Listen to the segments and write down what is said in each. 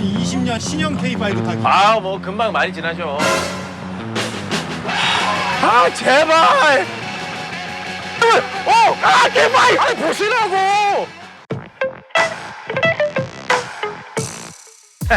2020년 신형 K5 타기. 아 뭐 금방 많이 지나죠. 아 제발. 어, 아 제발. 아니 보시라고.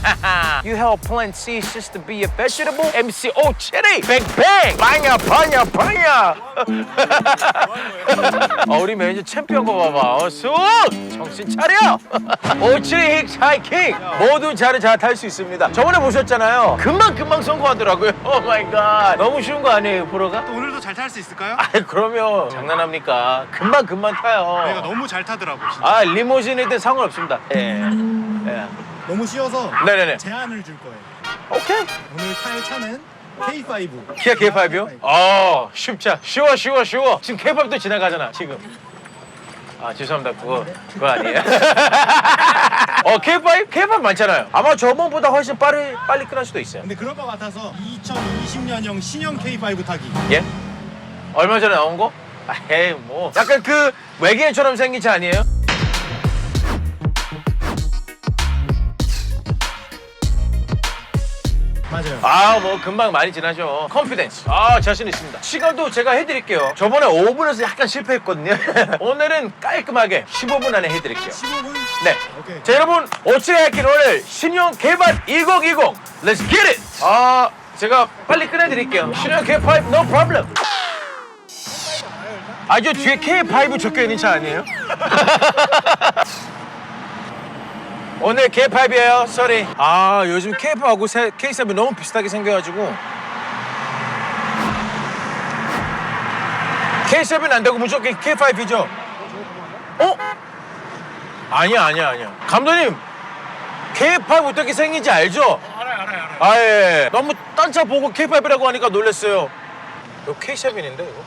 you help plant seeds just to be a vegetable? MC O 체리 bang bang 빵야 빵야 빵야 어, 우리 매니저 챔피언 거 봐봐 어, 쑥 정신 차려 오칠이 힉 하이킹 모든 자를 잘 탈 수 있습니다 저번에 보셨잖아요 금방 금방 성공하더라고요 오 마이 갓 너무 쉬운 거 아니에요 프로가? 또 오늘도 잘 탈 수 있을까요? 아 그러면 장난합니까 금방 금방 내가 타요 너무 잘 타더라고. 진짜. 아 리모진이든 상관없습니다 예. 예. 너무 쉬워서 네네네 제안을 줄 거예요. 오케이 오늘 탈 차는 K5. 키아 K5요? 어 쉽자 쉬워 쉬워 쉬워 지금 K5도 지나가잖아 지금 아 죄송합니다 그거 그거 아니에요 어 K5? K5 많잖아요 아마 저번보다 훨씬 빨리 빨리 끝날 수도 있어요 근데 그럴 것 같아서 2020년형 신형 K5 타기. 예? 얼마 전에 나온 거? 아, 에이 뭐 약간 그 외계인처럼 생긴 차 아니에요? 맞아요. 아 뭐 금방 많이 지나죠 컨피덴스 아 자신 있습니다 시간도 제가 해드릴게요 저번에 5분에서 약간 실패했거든요 오늘은 깔끔하게 15분 안에 해드릴게요 15분? 네. 오케이. 자 여러분 오치레야킨 오늘 신형 개발 2020 Let's get it! 아 제가 빨리 끝내드릴게요 신형 K5 no problem 아저 뒤에 K5 적혀있는 차 아니에요? 오늘 K5이에요 sorry 아 요즘 K5하고 K7이 너무 비슷하게 생겨가지고 K7은 안 되고 무조건 K5이죠? 어? 아니야 아니야 아니야 감독님 K5 어떻게 생긴지 알죠? 알아요, 알아요, 알아요. 아 예. 너무 딴 차 보고 K5이라고 하니까 놀랐어요. 이거 K7인데 이거?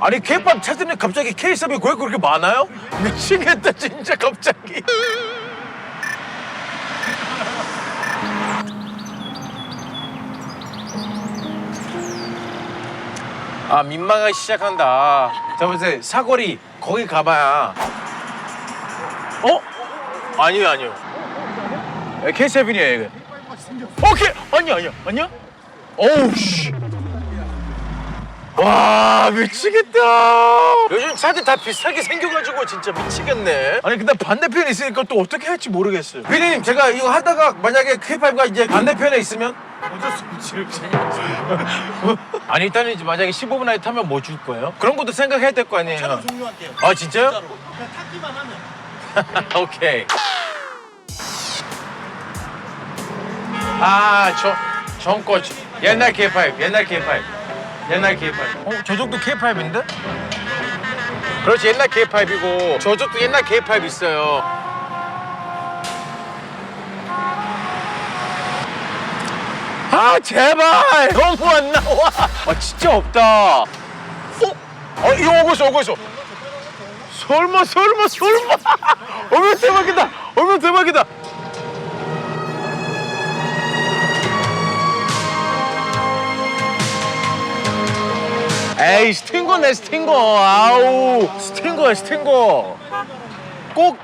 아니 K5 찾으면 갑자기 K7이 왜 그렇게 많아요? 미치겠다 진짜 갑자기. 아 민망하기 시작한다. 저번에 사거리 거기 가봐야. 어? 아니요 아니요. K7이에요 이거. 오케이 아니야 아니야 아니야 어우 씨. 와 미치겠다 요즘 차들 다 비슷하게 생겨가지고 진짜 미치겠네 아니 근데 반대편에 있으니까 또 어떻게 할지 모르겠어요 피디님 제가 이거 하다가 만약에 K5가 이제 반대편에 있으면 어쩔 수 없지. 아니 일단은 이제 만약에 15분 안에 타면 뭐 줄 거예요? 그런 것도 생각해야 될 거 아니에요 차로 종료할게요. 아 진짜요? 진짜로. 그냥 타기만 하면. 오케이. 아, 저, 전거 옛날 K5, 옛날 K5, 옛날 K5. 어, 저쪽도 K5인데? 그렇지, 옛날 K5이고 저쪽도 옛날 K5 있어요. 아, 제발! 너무 안 나와! 아, 진짜 없다. 어? 어, 이거 오고 있어, 오고 있어. 설마 설마 설마 얼마나 대박이다 얼마나 대박이다 에이 스팅거네 스팅거 아우 스팅거야 스팅거 꼭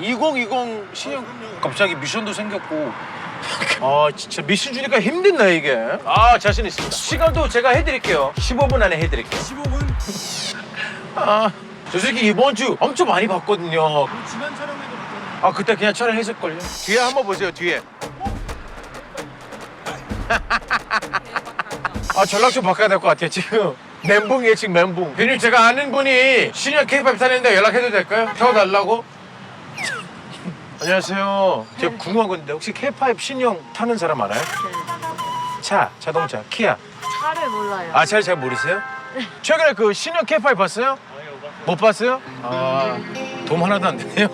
2020 신형 갑자기 미션도 생겼고 아 진짜 미션 주니까 힘든네 이게 아 자신 있습니다 시간도 제가 해드릴게요 15분 안에 해드릴게요 15분? 아, 저 새끼 이번 주 엄청 많이 봤거든요. 지난 촬영에도 봤잖아요. 아, 그때 그냥 촬영했을걸요. 뒤에 한번 보세요, 뒤에. 아, 전락 좀 바꿔야 될 것 같아요, 지금. 멘붕이에요, 지금 멘붕. 괜히 제가 아는 분이 신형 K5 타는데 연락해도 될까요? 태워달라고? 안녕하세요. 제가 궁금한 건데 혹시 K5 신형 타는 사람 알아요? 차, 자동차, 키아. 차를 몰라요. 아, 잘 잘 모르세요? 최근에 그 신형 K5 봤어요? 못 봤어요? 아, 도움 하나도 안 되네요.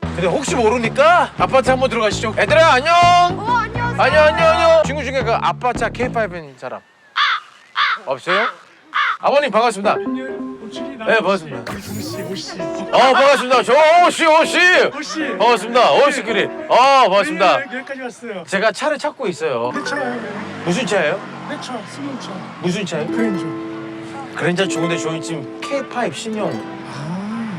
근데 혹시 모르니까 아파트 한번 들어가시죠. 얘들아 안녕. 어, 안녕하세요. 안녕 안녕 안녕. 친구 중에 그 아빠 차 K5인 사람 없어요? 아버님 반갑습니다. 네 반갑습니다. 오씨, 오씨. 어 반갑습니다. 저 오씨 오씨. 오씨. 반갑습니다. 오씨 그리. 어 반갑습니다. 네, 여기까지 왔어요. 제가 차를 찾고 있어요. 내 차예요. 무슨 차예요? 내 차, 승용 차. 무슨 차예요? 그랜저. 그랜저 좋은데 저희 지금 K5 신형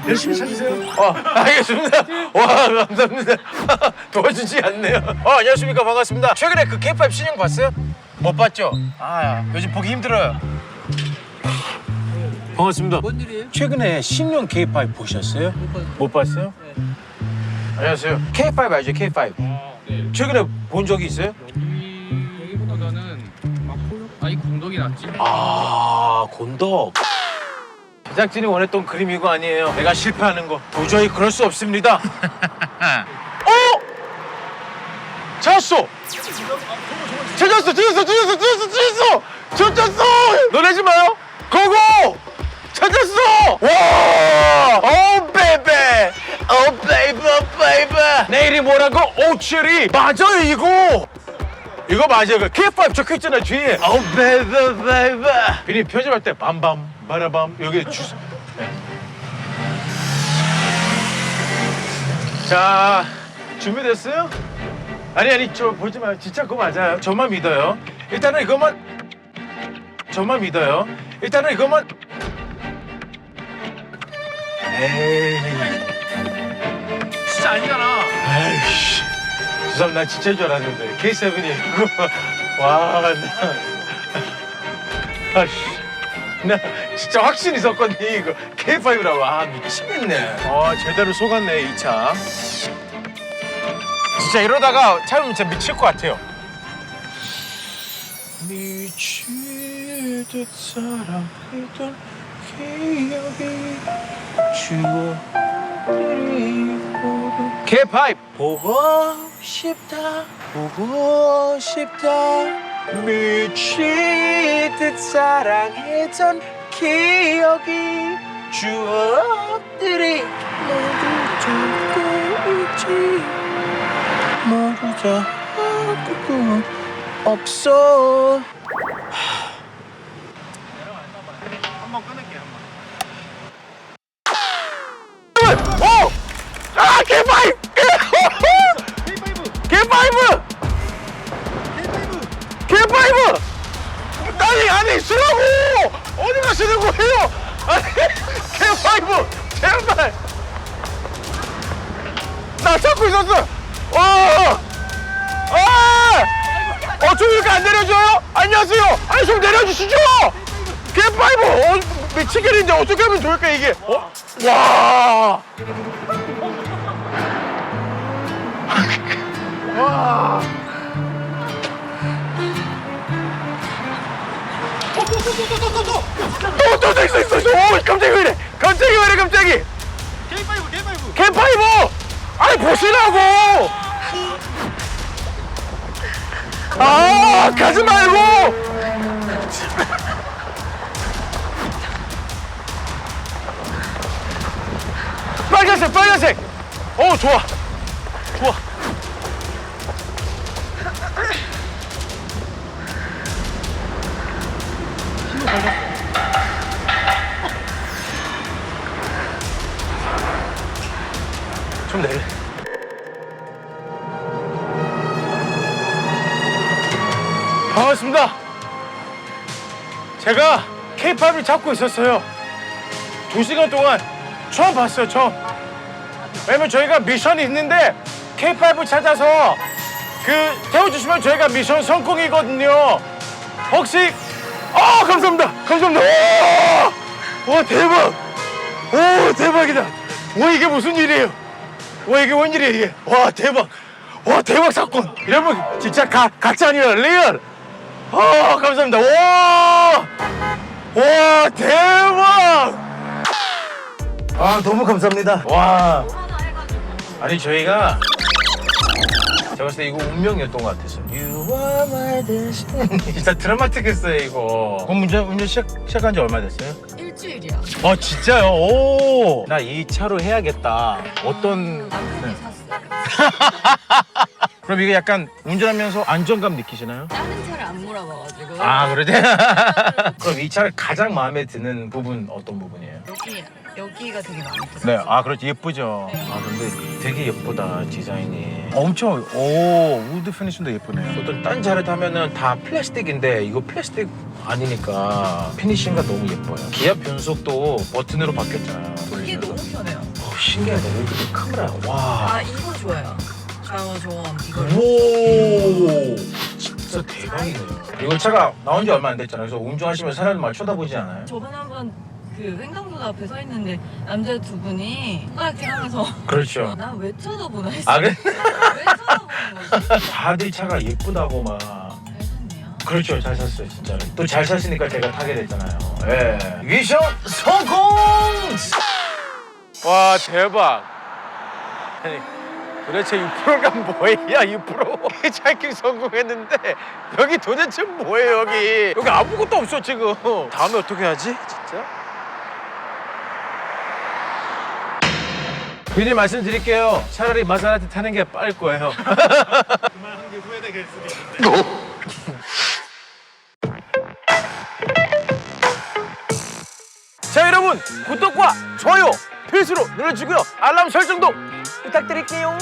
열심히 찾으세요. 어, 알겠습니다. 와, 감사합니다. 도와주지 않네요. 어, 안녕하십니까. 반갑습니다. 최근에 그 K5 신형 봤어요? 못 봤죠? 아, 요즘 보기 힘들어요. 반갑습니다. 뭔 일이에요? 최근에 신형 K5 보셨어요? 못 봤어요? 네. 안녕하세요. K5 알죠? K5. 네. 최근에 본 적이 있어요? 여기 여기보다는 아니 공덕이 낫지. 아, 곤덕. 제작진이 원했던 그림 이 거 아니에요. 내가 실패하는 거. 도저히 그럴 수 없습니다. 어? 찾았어! 찾았어! 찾았어! 찾았어! 찾았어! 찾았어! 찾았어! 놀라지 마요! 내일이 뭐라고? 오칠이 맞아요 이거! 이거 맞아요. 그 K5 적혀 있잖아 뒤에. 오 베이버 베이버. 비니 편집할 때 밤밤 바라밤 여기 주소. 네. 자 준비됐어요? 아니 아니 저 보지 마요. 진짜 그거 맞아요. 저만 믿어요. 일단은 이것만 저만 믿어요. 일단은 이것만. 에이. 진짜 아니잖아. 아이씨. 죄송합니다. 난 진짜인 줄 알았는데. K7이 그거. 와, 나. 아씨. 나 진짜 확신 있었거든, 이거. K5라고. 아, 미치겠네. 아, 제대로 속았네, 이 차. 진짜 이러다가 차면 진짜 미칠 것 같아요. 미칠 듯 사랑했던 기억이 추억들이 K5 보고 싶다 보고 싶다. 미칠 듯 사랑했던 기억이 추억들이 모두 잡고 있지. 모두 잡고 없어. 한번 끊을게 아니 아니 쓰라고! 어디가 쓰는 거예요? 아니 K5! 제발! 나 찾고 있었어! 어! 아! 어, 좀 이렇게 안 내려줘요? 안녕하세요! 아니 좀 내려주시죠! K5! 어, 미치겠는데 어떻게 하면 좋을까 이게? 어? 와! 와! 있어, 있어, 있어. 오, 깜짝이 왜 이래. 깜짝이 왜 이래, 깜짝이. K5. K5. 캠파이버! 아니, 보시라고! 아, 가지 말고! 빨간색, 빨간색! 어, 좋아. 좋아. 좀 내려. 반갑습니다. 제가 K5을 잡고 있었어요. 두 시간 동안 처음 봤어요, 처음. 왜냐면 저희가 미션이 있는데 K5 찾아서 그 태워주시면 저희가 미션 성공이거든요. 혹시 아 감사합니다, 감사합니다. 와, 와 대박, 오 대박이다. 와 이게 무슨 일이에요? 와 이게 뭔 일이야 이게? 와 대박, 와 대박 사건. 여러분 진짜 가 가짜 아니라 리얼. 아 감사합니다. 와, 와 대박. 아 너무 감사합니다. 와. 아니 저희가 제가 봤을 때 이거 운명이었던 것 같았어요. You are my destiny. 진짜 드라마틱했어요 이거. 그럼 운전 운전 시작 시작한 지 얼마 됐어요? 일주일이야. 아 진짜요? 오. 나 이 차로 해야겠다. 어떤 남편이 네. 샀어요. 그럼 이게 약간 운전하면서 안정감 느끼시나요? 다른 차를 안 몰아봐가지고. 아 그러지? 그럼 이 차를 가장 마음에 드는 부분 어떤 부분이에요? 여기 여기가 되게 마음에 들어요. 네, 아 그렇지 예쁘죠. 네. 아 근데 되게 예쁘다 디자인이. 엄청 오 우드 피니쉬도 예쁘네요. 어떤 딴 자를 타면은 다 플라스틱인데 이거 플라스틱 아니니까 피니싱가 너무 예뻐요. 기압 변속도 버튼으로 바뀌었잖아요. 이게 너무 편해요. 어, 신기하다. 여기 카메라 와. 아 이거 좋아요. 좌우 조엄 이거. 오 진짜 대박이네요. 이거 차가 나온 지 얼마 안 됐잖아요. 그래서 운전하시면 사람들 막 쳐다보지 않아요. 저번에 한번 그 횡단보도 앞에 서 있는데 남자 두 분이 손가락질 하면서 그렇죠. 나 왜 쳐다보나 했어요. 아 그래? 왜 쳐다보는 거지? 다들 차가 예쁘다고 막. 잘 샀네요. 그렇죠. 잘 샀어요, 진짜로. 또잘 샀으니까 제가 타게 됐잖아요. 예. 미션 성공! 와, 대박. 아니, 도대체 이 프로gram 뭐야, 이 프로? 차이킹 성공했는데, 여기 도대체 뭐예요, 여기? 여기 아무것도 없어, 지금. 다음에 어떻게 하지, 진짜? 미리 말씀드릴게요. 차라리 마사라티 타는 게 빠를 거예요. 그만한 게 후회되게 수도 있는데. 자 여러분 구독과 좋아요 필수로 눌러주고요. 알람 설정도 부탁드릴게요.